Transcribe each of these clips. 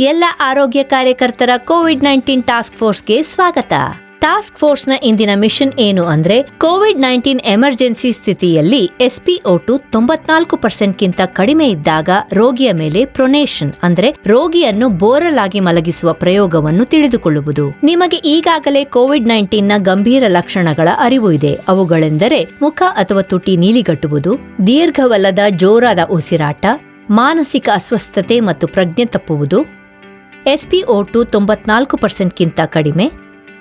ಎಲ್ಲ ಆರೋಗ್ಯ ಕಾರ್ಯಕರ್ತರ ಕೋವಿಡ್ ನೈನ್ಟೀನ್ ಟಾಸ್ಕ್ ಫೋರ್ಸ್ಗೆ ಸ್ವಾಗತ. ಟಾಸ್ಕ್ ಫೋರ್ಸ್ನ ಇಂದಿನ ಮಿಷನ್ ಏನು ಅಂದ್ರೆ ಕೋವಿಡ್ ನೈನ್ಟೀನ್ ಎಮರ್ಜೆನ್ಸಿ ಸ್ಥಿತಿಯಲ್ಲಿ ಎಸ್ಪಿಒ ಟು ತೊಂಬತ್ನಾಲ್ಕು ಪರ್ಸೆಂಟ್ಗಿಂತ ಕಡಿಮೆ ಇದ್ದಾಗ ರೋಗಿಯ ಮೇಲೆ ಪ್ರೊನೇಷನ್ ಅಂದ್ರೆ ರೋಗಿಯನ್ನು ಬೋರಲಾಗಿ ಮಲಗಿಸುವ ಪ್ರಯೋಗವನ್ನು ತಿಳಿದುಕೊಳ್ಳುವುದು. ನಿಮಗೆ ಈಗಾಗಲೇ ಕೋವಿಡ್ ನೈನ್ಟೀನ್ನ ಗಂಭೀರ ಲಕ್ಷಣಗಳ ಅರಿವು ಇದೆ. ಅವುಗಳೆಂದರೆ ಮುಖ ಅಥವಾ ತುಟಿ ನೀಲಿಗಟ್ಟುವುದು ದೀರ್ಘವಲ್ಲದ ಜೋರಾದ ಉಸಿರಾಟ, ಮಾನಸಿಕ ಅಸ್ವಸ್ಥತೆ ಮತ್ತು ಪ್ರಜ್ಞೆ ತಪ್ಪುವುದು ಎಸ್ಪಿಒ ಟು ತೊಂಬತ್ನಾಲ್ಕು ಪರ್ಸೆಂಟ್ಗಿಂತ ಕಡಿಮೆ,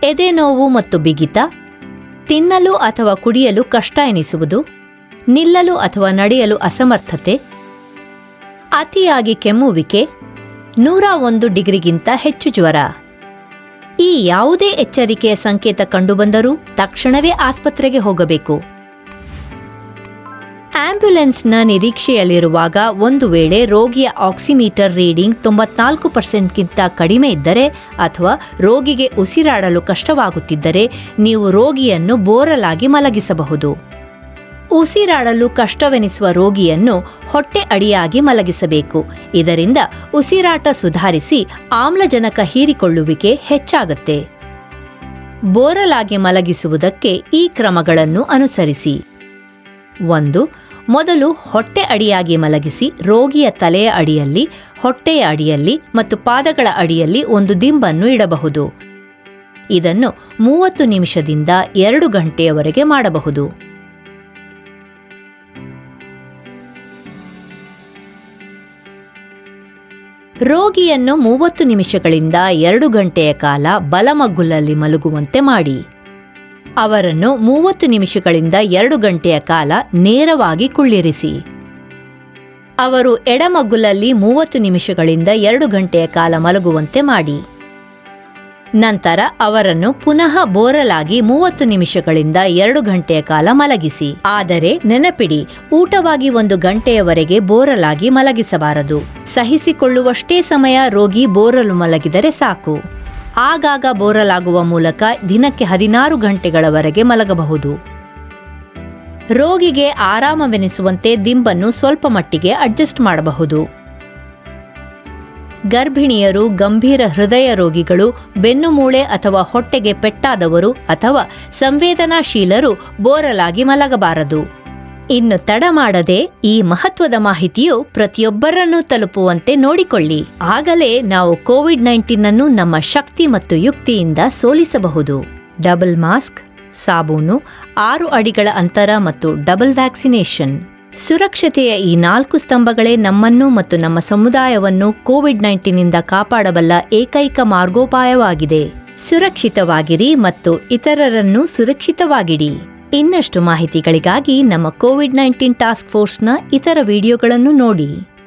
ಎದೆ ನೋವು ಮತ್ತು ಬಿಗಿತ, ತಿನ್ನಲು ಅಥವಾ ಕುಡಿಯಲು ಕಷ್ಟ ಎನಿಸುವುದು, ನಿಲ್ಲಲು ಅಥವಾ ನಡೆಯಲು ಅಸಮರ್ಥತೆ, ಅತಿಯಾಗಿ ಕೆಮ್ಮುವಿಕೆ ನೂರ ಒಂದು ಡಿಗ್ರಿಗಿಂತ ಹೆಚ್ಚು ಜ್ವರ. ಈ ಯಾವುದೇ ಎಚ್ಚರಿಕೆಯ ಸಂಕೇತ ಕಂಡುಬಂದರೂ ತಕ್ಷಣವೇ ಆಸ್ಪತ್ರೆಗೆ ಹೋಗಬೇಕು. ಆಂಬ್ಯುಲೆನ್ಸ್ನ ನಿರೀಕ್ಷೆಯಲ್ಲಿರುವಾಗ ಒಂದು ವೇಳೆ ರೋಗಿಯ ಆಕ್ಸಿಮೀಟರ್ ರೀಡಿಂಗ್ ತೊಂಬತ್ನಾಲ್ಕು ಪರ್ಸೆಂಟ್ಗಿಂತ ಕಡಿಮೆ ಇದ್ದರೆ ಅಥವಾ ರೋಗಿಗೆ ಉಸಿರಾಡಲು ಕಷ್ಟವಾಗುತ್ತಿದ್ದರೆ ನೀವು ರೋಗಿಯನ್ನು ಬೋರಲಾಗಿ ಮಲಗಿಸಬಹುದು. ಉಸಿರಾಡಲು ಕಷ್ಟವೆನಿಸುವ ರೋಗಿಯನ್ನು ಹೊಟ್ಟೆ ಅಡಿಯಾಗಿ ಮಲಗಿಸಬೇಕು. ಇದರಿಂದ ಉಸಿರಾಟ ಸುಧಾರಿಸಿ ಆಮ್ಲಜನಕ ಹೀರಿಕೊಳ್ಳುವಿಕೆ ಹೆಚ್ಚಾಗುತ್ತೆ. ಬೋರಲಾಗಿ ಮಲಗಿಸುವುದಕ್ಕೆ ಈ ಕ್ರಮಗಳನ್ನು ಅನುಸರಿಸಿ. ಒಂದು, ಮೊದಲು ಹೊಟ್ಟೆ ಅಡಿಯಾಗಿ ಮಲಗಿಸಿ ರೋಗಿಯ ತಲೆಯ ಅಡಿಯಲ್ಲಿ, ಹೊಟ್ಟೆಯ ಅಡಿಯಲ್ಲಿ ಮತ್ತು ಪಾದಗಳ ಅಡಿಯಲ್ಲಿ ಒಂದು ದಿಂಬನ್ನು ಇಡಬಹುದು. ಇದನ್ನು ಮೂವತ್ತು ನಿಮಿಷದಿಂದ ಎರಡು ಗಂಟೆಯವರೆಗೆ ಮಾಡಬಹುದು. ರೋಗಿಯನ್ನು ಮೂವತ್ತು ನಿಮಿಷಗಳಿಂದ ಎರಡು ಗಂಟೆಯ ಕಾಲ ಬಲಮಗ್ಗುಲಲ್ಲಿ ಮಲಗುವಂತೆ ಮಾಡಿ. ಅವರನ್ನು ಮೂವತ್ತು ನಿಮಿಷಗಳಿಂದ ಎರಡು ಗಂಟೆಯ ಕಾಲ ನೇರವಾಗಿ ಕುಳ್ಳಿರಿಸಿ. ಅವರು ಎಡಮಗ್ಗುಲಲ್ಲಿ ಮೂವತ್ತು ನಿಮಿಷಗಳಿಂದ ಎರಡು ಗಂಟೆಯ ಕಾಲ ಮಲಗುವಂತೆ ಮಾಡಿ. ನಂತರ ಅವರನ್ನು ಪುನಃ ಬೋರಲಾಗಿ ಮೂವತ್ತು ನಿಮಿಷಗಳಿಂದ ಎರಡು ಗಂಟೆಯ ಕಾಲ ಮಲಗಿಸಿ. ಆದರೆ ನೆನಪಿಡಿ, ಊಟವಾಗಿ ಒಂದು ಗಂಟೆಯವರೆಗೆ ಬೋರಲಾಗಿ ಮಲಗಿಸಬಾರದು. ಸಹಿಸಿಕೊಳ್ಳುವಷ್ಟೇ ಸಮಯ ರೋಗಿ ಬೋರಲು ಮಲಗಿದರೆ ಸಾಕು. ಆಗಾಗ ಬೋರಲಾಗುವ ಮೂಲಕ ದಿನಕ್ಕೆ ಹದಿನಾರು ಗಂಟೆಗಳವರೆಗೆ ಮಲಗಬಹುದು. ರೋಗಿಗೆ ಆರಾಮವೆನಿಸುವಂತೆ ದಿಂಬನ್ನು ಸ್ವಲ್ಪ ಮಟ್ಟಿಗೆ ಅಡ್ಜಸ್ಟ್ ಮಾಡಬಹುದು. ಗರ್ಭಿಣಿಯರು, ಗಂಭೀರ ಹೃದಯ ರೋಗಿಗಳು ಬೆನ್ನುಮೂಳೆ ಅಥವಾ ಹೊಟ್ಟೆಗೆ ಪೆಟ್ಟಾದವರು ಅಥವಾ ಸಂವೇದನಾಶೀಲರು ಬೋರಲಾಗಿ ಮಲಗಬಾರದು. ಇನ್ನು ತಡ ಮಾಡದೆ ಈ ಮಹತ್ವದ ಮಾಹಿತಿಯು ಪ್ರತಿಯೊಬ್ಬರನ್ನೂ ತಲುಪುವಂತೆ ನೋಡಿಕೊಳ್ಳಿ. ಆಗಲೇ ನಾವು ಕೋವಿಡ್ ನೈನ್ಟೀನ್ ಅನ್ನು ನಮ್ಮ ಶಕ್ತಿ ಮತ್ತು ಯುಕ್ತಿಯಿಂದ ಸೋಲಿಸಬಹುದು. ಡಬಲ್ ಮಾಸ್ಕ್, ಸಾಬೂನು, ಆರು ಅಡಿಗಳ ಅಂತರ ಮತ್ತು ಡಬಲ್ ವ್ಯಾಕ್ಸಿನೇಷನ್. ಸುರಕ್ಷತೆಯ ಈ ನಾಲ್ಕು ಸ್ತಂಭಗಳೇ ನಮ್ಮನ್ನು ಮತ್ತು ನಮ್ಮ ಸಮುದಾಯವನ್ನು ಕೋವಿಡ್ ನೈನ್ಟೀನಿಂದ ಕಾಪಾಡಬಲ್ಲ ಏಕೈಕ ಮಾರ್ಗೋಪಾಯವಾಗಿದೆ. ಸುರಕ್ಷಿತವಾಗಿರಿ ಮತ್ತು ಇತರರನ್ನು ಸುರಕ್ಷಿತವಾಗಿಡಿ. ಇನ್ನಷ್ಟು ಮಾಹಿತಿಗಳಿಗಾಗಿ ನಮ್ಮ ಕೋವಿಡ್ ನೈನ್ಟೀನ್ ಟಾಸ್ಕ್ ಫೋರ್ಸ್ನ ಇತರ ವಿಡಿಯೋಗಳನ್ನು ನೋಡಿ.